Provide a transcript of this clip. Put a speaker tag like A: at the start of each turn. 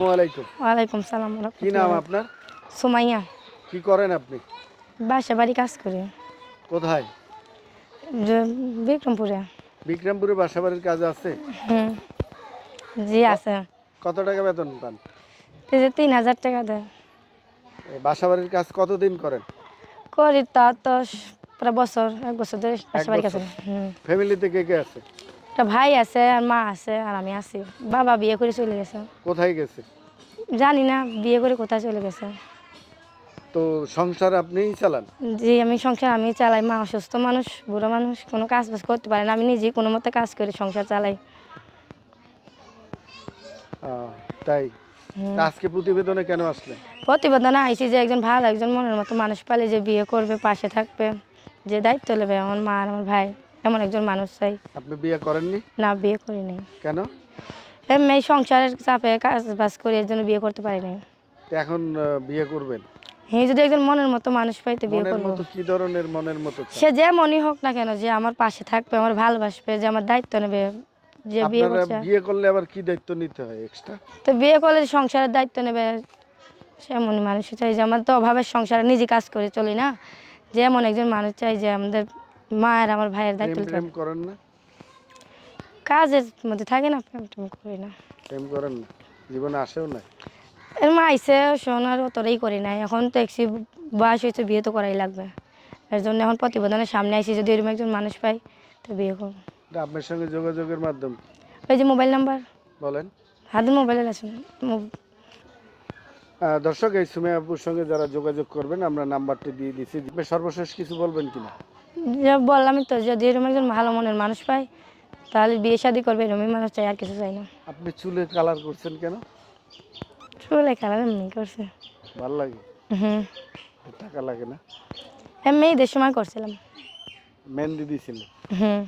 A: ওয়ালাইকুম
B: ওয়ালাইকুম সালাম
A: কি নাম আপনার?
B: সুমাইয়া।
A: কি করেন আপনি?
B: বাসা বাড়ি কাজ করি।
A: কোথায়?
B: বিক্রমপুরে।
A: বিক্রমপুরে বাসাবাড়ির কাজ আছে?
B: হুম। জি আছে।
A: কত টাকা বেতন পান?
B: এই যে তিন হাজার টাকা দেয়।
A: এই বাসাবাড়ির কাজ কতদিন করেন?
B: করি তা তো প্রায় বছর এক বছর ধরে বাসা বাড়ি কাজ হুম।
A: ফ্যামিলিতে কে কে আছে?
B: একটা ভাই আছে আর মা আছে আর আমি আছি। বাবা বিয়ে করে চলে গেছে।
A: কোথায় গেছে?
B: জানি না বিয়ে করে কোথায় চলে গেছে।
A: তো সংসার আপনিই চালান?
B: জি আমি সংসার আমি চালাই। মা অসুস্থ মানুষ বুড়ো মানুষ কোনো কাজ বাজ করতে পারে না। আমি নিজে কোনো মতে কাজ করি সংসার চালাই।
A: আহ, তাই? তা আজকে প্রতিবেদনে কেন আসলেন?
B: প্রতিবেদনে আইসি যে একজন ভালো একজন মনের মতো মানুষ পালে যে বিয়ে করবে পাশে থাকবে যে দায়িত্ব নেবে আমার মা আর আমার ভাই। এমন একজন মানুষ চাই।
A: আপনি বিয়ে করেননি?
B: না বিয়ে করি নাই
A: কেন?
B: এমনি এই সংসারের চাপে কাজ বাজ করে এর জন্য বিয়ে করতে পারি নাই
A: তো এখন আহ, বিয়ে করবেন?
B: হে যদি একজন মনের মতো মানুষ পাইতে বিয়ে
A: মনের
B: করব।
A: মতো কি ধরনের মনের মতো চান?
B: সে যে মনই হোক না কেন যে আমার পাশে থাকবে আমার ভালোবাসবে যে আমার দায়িত্ব নেবে যে বিয়ে
A: আপনারা
B: করছে।
A: বিয়ে করলে আবার কি দায়িত্ব নিতে হয় এক্সট্রা
B: তো বিয়ে করলে সংসারের দায়িত্ব নেবে সে সেমনই মানুষ চাই। যে আমার তো অভাবের সংসারে নিজে কাজ করে চলি না। যে এমন একজন মানুষ চাই যে আমাদের মায়ের আমার ভাইয়ের দায়িত্ব নিতে
A: প্রেম করেন না?
B: কাজের মধ্যে থাকে না প্রেম টেম করি না।
A: প্রেম করেন না? জীবনে আসেও না
B: এর মা আইসে শোনার অতটাই করি নাই। এখন তো একসি বয়স হয়েছে বিয়ে তো করাই লাগবে। এর জন্য এখন প্রতিবেদনের সামনে আইসি যদি এরকম একজন মানুষ পাই তো বিয়ে করব।
A: আপনার সঙ্গে যোগাযোগের মাধ্যম?
B: ওই যে মোবাইল নাম্বার।
A: বলেন।
B: হাতের মোবাইলে আছে। মো-
A: দর্শক এই সুমে আপুর সঙ্গে যারা যোগাযোগ করবেন আমরা নাম্বারটি দিয়ে দিচ্ছি। সর্বশেষ কিছু বলবেন কিনা?
B: যে বললামই তো যদি এরকম একজন ভালো মনের মানুষ পাই তাহলে বিয়ে শাদি করবে এরকমই মানুষ চাই আর কিছু চাই না।
A: আপনি চুলে কালার করছেন কেন?
B: চুলে কালার এমনি করছে।
A: ভালো লাগে?
B: হুম।
A: টাকা লাগে না?
B: এমনি ঈদের সময় করছিলাম।
A: মেহেন্দি দিয়েছিলেন
B: হুম।